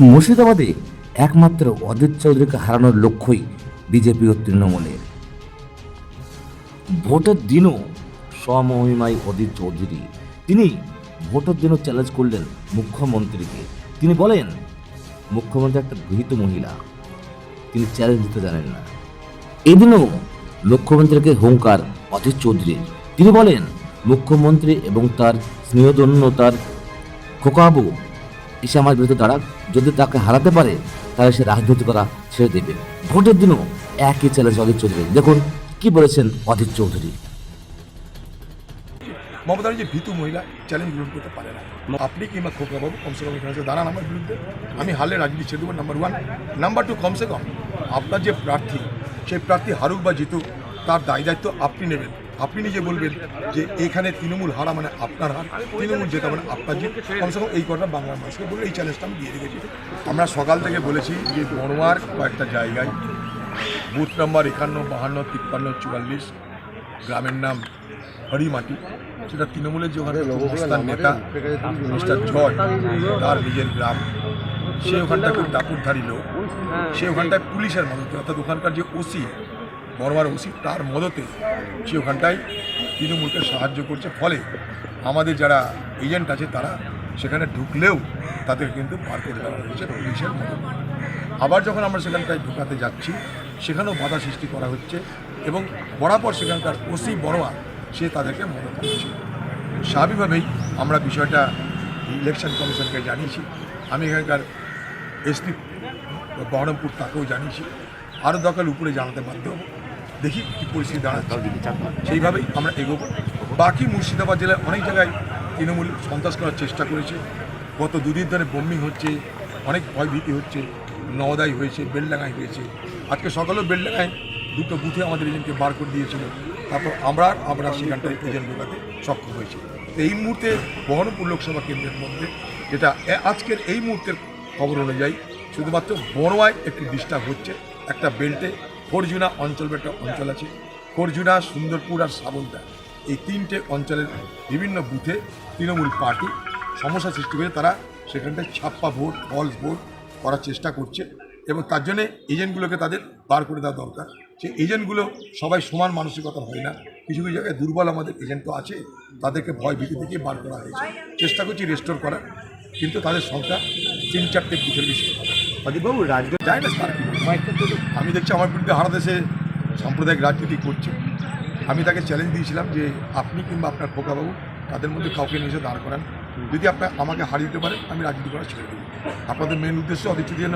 মুর্শিদাবাদে একমাত্র অজিত চৌধুরীকে হারানোর লক্ষ্যই বিজেপি ও তৃণমূলের। ভোটের দিনও স্বমহিমায় অজিত চৌধুরী। তিনি ভোটের দিনও চ্যালেঞ্জ করলেন মুখ্যমন্ত্রীকে। তিনি বলেন, মুখ্যমন্ত্রী একটা গৃহীত মহিলা। তিনি চ্যালেঞ্জ দিতে জানেন না। এদিনও মুখ্যমন্ত্রীকে হুঙ্কার অজিত চৌধুরীর। তিনি বলেন, মুখ্যমন্ত্রী এবং তার স্নেহধন্য তার খোকাবু এসে আমার বিরুদ্ধে দাঁড়াক। যদি তাকে হারাতে পারে, তাহলে সে রাজনীতি করা ছেড়ে দেবে। ভোটের দিনও একই চ্যালেঞ্জ অজিত চৌধুরী। দেখুন, কি বলেছেন অজিত চৌধুরী। মমতা যে ভীতু মহিলা, চ্যালেঞ্জ গ্রহণ করতে পারে না। আপনি কিংবা খোকাবাবু কমসে কম এখানে দাঁড়ান আমার বিরুদ্ধে। আমি হারলে রাজনীতি ছেড়ে দেবো নাম্বার ওয়ান নাম্বার টু কমসে কম, আপনার যে প্রার্থী, সেই প্রার্থী হারুক বা জিতুক, তার দায় দায়িত্ব আপনি নেবেন। আপনি নিজে বলবেন যে এখানে তৃণমূল হারা মানে আপনার হার তৃণমূল জেতা মানে আপনার জিত। কমসে কম এই কথা বাংলার মানুষকে বলে এই চ্যালেঞ্জটা আমি দিয়ে রেখেছি। আমরা সকাল থেকে বলেছি যে বনোয়ার কয়েকটা জায়গায় বুথ নাম্বার একান্ন বাহান্ন তিপ্পান্ন চুয়াল্লিশ গ্রামের নাম হরিমাটি। সেটা তৃণমূলের যে ওখানে নেতা মিস্টার জয় তার নিজের গ্রাম। সে ওখানটায় খুব দাপুরধারী লোক। সে ওখানটায় পুলিশের মানুষ অর্থাৎ ওখানকার যে ওসি বড়মার ওসি তার মদতে সে ওখানটায় তৃণমূলকে সাহায্য করছে। ফলে আমাদের যারা এজেন্ট আছে তারা সেখানে ঢুকলেও তাদের কিন্তু পার করে দেওয়া হয়েছে পুলিশের মদতে। আবার যখন আমরা সেখানটায় ঢুকাতে যাচ্ছি, সেখানেও বাধা সৃষ্টি করা হচ্ছে এবং বরাবর সেখানকার ওসি বড়োয়া সে তাদেরকে মদত করছে। স্বাভাবিকভাবেই আমরা বিষয়টা ইলেকশন কমিশনকে জানিয়েছি। আমি এখানকার এসপি বহরমপুর তাকেও জানিয়েছি। আরও দরকার উপরে জানাতে বাধ্য হব। দেখি কী পরিস্থিতি দাঁড়াচ্ছে। সেইভাবেই আমরা এগোবো। বাকি মুর্শিদাবাদ জেলায় অনেক জায়গায় তৃণমূল সন্ত্রাস করার চেষ্টা করেছে। গত দুদিন ধরে বোম্বিং হচ্ছে অনেক ভয়ভীতি হচ্ছে নওদাই হয়েছে বেলডাঙ্গায় হয়েছে। আজকে সকালেও বেলডাঙ্গায় দুটো বুথে আমাদের এজেন্টকে বার করে দিয়েছিল। তারপর আমরা আমরা সেখানটায় এজেন্ট ঢোকাতে সক্ষম হয়েছি। এই মুহূর্তে বহরমপুর লোকসভা কেন্দ্রের মধ্যে যেটা আজকের এই মুহূর্তের খবর অনুযায়ী শুধুমাত্র বড়োয়ায় একটু ডিস্টার্ব হচ্ছে একটা বেল্টে ফরজুনা অঞ্চল একটা অঞ্চল আছে। ফরজুনা সুন্দরপুর আর সাবলদা। এই তিনটে অঞ্চলের বিভিন্ন বুথে তৃণমূল পার্টি সমস্যা সৃষ্টি করে তারা সেখানটায় ছাপ্পা ভোট ফলস ভোট করার চেষ্টা করছে এবং তার জন্যে এজেন্টগুলোকে তাদের বার করে দেওয়া দরকার। সেই এজেন্টগুলো সবাই সমান মানসিকতা হয় না। কিছু কিছু জায়গায় দুর্বল আমাদের এজেন্ট তো আছে তাদেরকে ভয় ভীতি থেকে বার করা হয়েছে। চেষ্টা করছি রেস্টোর করার কিন্তু তাদের সংখ্যা তিন চারটে বুথের বেশি। বাবু রাজগঞ্জ যায় না? আমি দেখছি আমার বিরুদ্ধে হারা দেশে সাম্প্রদায়িক রাজনীতি করছে। আমি তাকে চ্যালেঞ্জ দিয়েছিলাম যে আপনি কিংবা আপনার খোকাবাবু তাদের মধ্যে কাউকে নিয়ে এসে দাঁড় করান। যদি আপনার আমাকে হারিয়ে দিতে পারেন, আমি রাজনীতি করা ছেড়ে দেবো। আপনাদের মেন উদ্দেশ্য অদিচ্ছ যেন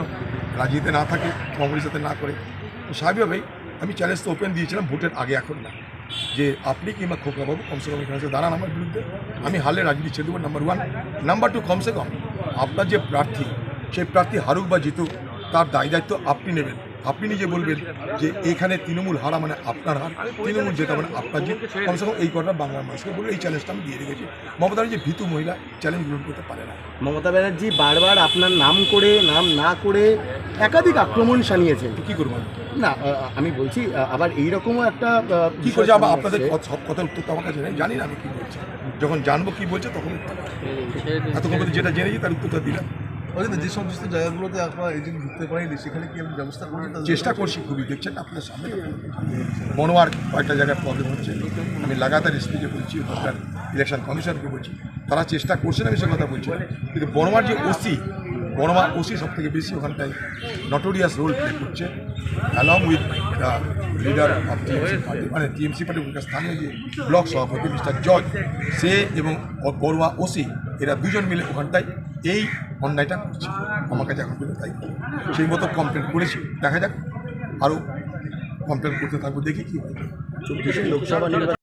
রাজনীতিতে না থাকে কংগ্রেস সাথে না করে। তো স্বাভাবিকভাবেই আমি চ্যালেঞ্জ তো ওপেন দিয়েছিলাম, ভোটের আগে এখন না। যে আপনি কিংবা খোকাবাবু কমসে কম এখানে দাঁড়ান আমার বিরুদ্ধে। আমি হারলে রাজনীতি ছেড়ে দেবো নাম্বার ওয়ান নাম্বার টু কমসে কম আপনার যে প্রার্থী, সেই প্রার্থী হারুক বা জিতুক তার দায় দায়িত্ব আপনি নেবেন। আপনি নিজে বলবেন যে এখানে তৃণমূল হারা মানে আপনার হার তৃণমূল জেতা মানে আপনার জিত। কমসে কম এই কথা বাংলার মানুষকে বলে এই চ্যালেঞ্জটা আমি দিয়ে রেখেছি। মমতা যে ভীতু মহিলা চ্যালেঞ্জ গ্রহণ করতে পারে না। মমতা ব্যানার্জি বারবার আপনার নাম করে নাম না করে একাধিক আক্রমণ শানিয়েছেন। তো কী করব আমি? না আমি বলছি আবার এইরকমও একটা কী করছে? আবার আপনাদের সব কথার উত্তর তো আমার কাছে নেই। জানি না আমি কী বলছি। যখন জানব কী বলছে তখন উত্তর। এতক্ষণ যেটা জেনেছি তার উত্তরটা দিলাম। যে সমস্ত জায়গাগুলোতে আপনারা এজেন্ট ঢুকতে পারেনি, সেখানে কি আপনি ব্যবস্থা করবেন চেষ্টা করছি খুবই, দেখছেন আপনার সামনে মনোয়ার কয়েকটা জায়গায় প্রবলেম হচ্ছে। আমি লাগাতার স্পিচে বলছি, সরকার ইলেকশন কমিশনকে বলছি। তারা চেষ্টা করছেন আমি সে কথা বলছি। কিন্তু বনমার যে ওসি, বনমার ওসি সব থেকে বেশি ওখানটায় নটোরিয়াস রোল প্লে করছে। Along with leader of TMC party মানে টিএমসি পার্টি ওখানকার স্থানীয় যে ব্লক সভাপতি মিস্টার জয় সে এবং বড়ুয়া ওসি এরা দুজন মিলে ওখানটায় এই অন্যায়টা করছে। আমার কাছে এখন তাই সেই মতো কমপ্লেন করেছি। দেখা যাক আরও কমপ্লেন করতে থাকব, দেখি কী হয়। চব্বিশে লোকসভা